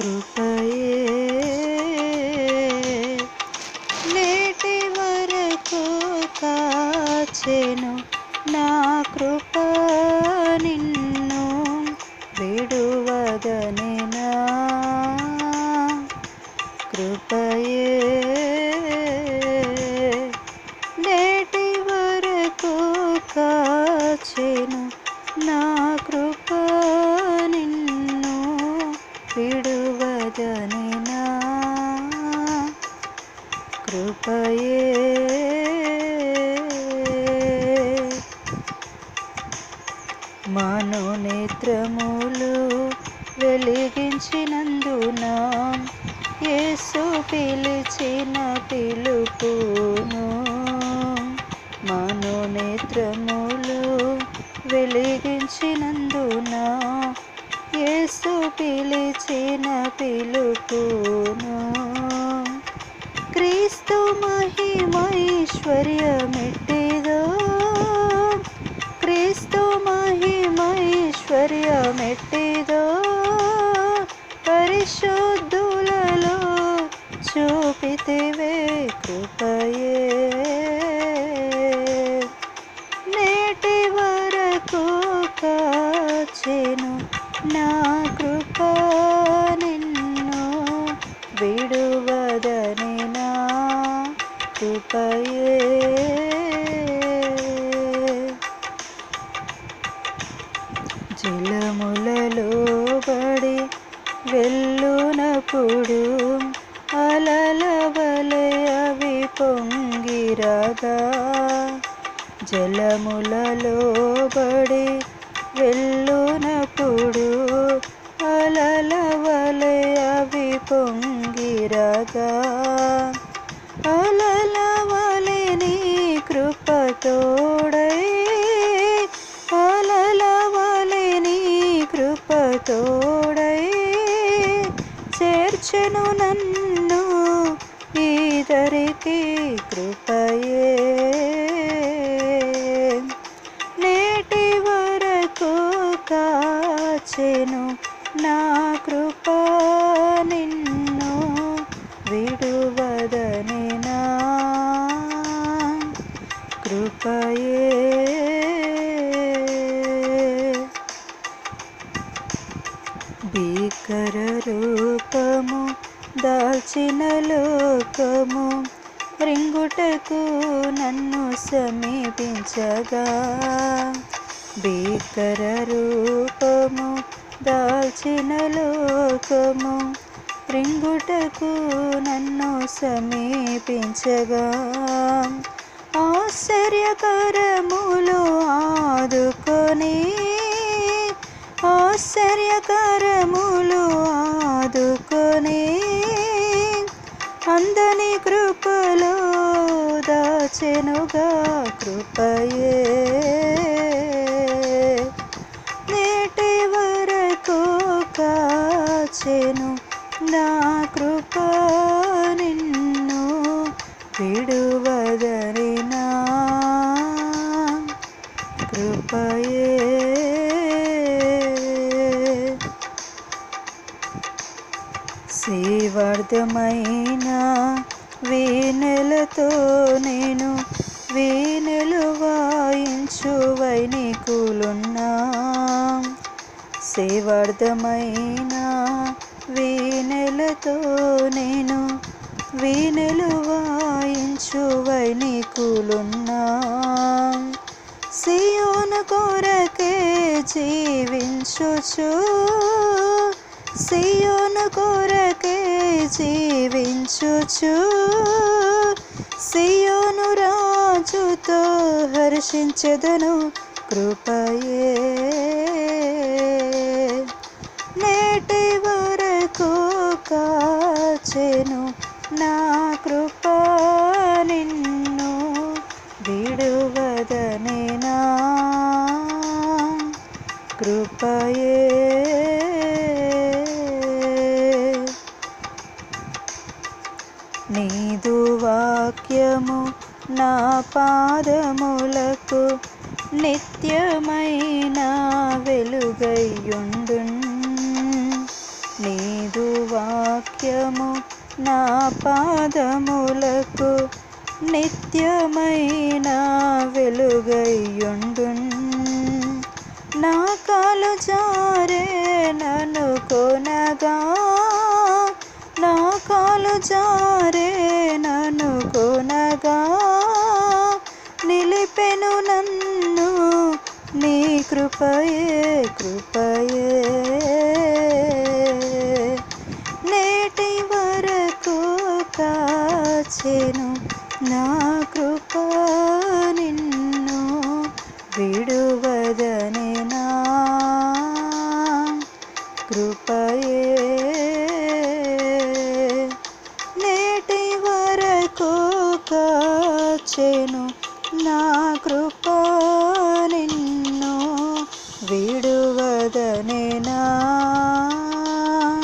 కృపయే. నేటి వరకు కాచెను నా కృప నిన్ను విడువదని కృపయే. నేటి వరకు కాచెను నా కృపయే. మనోనేత్రములు వెలిగించినందున యేసు పిలిచిన పిలుపును. మనోనేత్రములు వెలిగించినందున యేసు పిలిచిన పిలుపును. క్రీస్తు మహిమైశ్వర్యమెట్టిదో క్రీస్తు మహిమైశ్వర్యమెట్టిదో పరిశుద్ధులలో చూపితివే కృపయే. జలములలో పడి వెళ్ళునప్పుడు అలల వలె అవి పొంగిరగా జలములలో పడి వెళ్ళునప్పుడు అలల వలె అవి పొంగిరగా అలల వలె నీ కృపతో చేర్చెను నన్ను ఈదరికి కృపయే. నేటి వరకు కాచెను నా కృప నిన్ను విడువదని నా కృపయే. భీకర రూపము దాల్చిన లోకము రింగుటకు నన్ను సమీపించగా. భీకర రూపము దాల్చిన లోకము రింగుటకు నన్ను సమీపించగా. ఆశ్చర్యకరములు ఆదుకొని ఆశ్చర్యకరములు ఆదుకొని అందని కృపలో దాచెనుగా కృపయే. నేటి వరకు కాచెను నా కృప నిన్ను విడు. శ్రీవర్ధమైన వీణెలతో నేను వీణెలు వాయించు వైనికులున్నా. శ్రీవర్ధమైన వీణెలతో నేను వీణెలు వాయించు వైనికులున్నా. సియోను కొరకే జీవించుచూ సియోను కొరకే జీవించుచు. సియోను రాజుతో హర్షించదను కృపయే. నేటి వరకు కాచెను నా కృప నిన్ను విడువదని నా కృపయే. నిత్యము నా పాదములకు నిత్యమైన వెలుగయ్యుండు నీదు వాక్యము నా పాదములకు నిత్యమైన వెలుగయ్యుండు నా కాలు జారే నన్ను కొనగా నా కాలు జారే నన్ను కొనగా. నిలిపెను నన్ను నీ కృపయే కృపయే. నేటి వరకు కాచెను నా కృప నిన్ను విడు. కాచేను నా కృ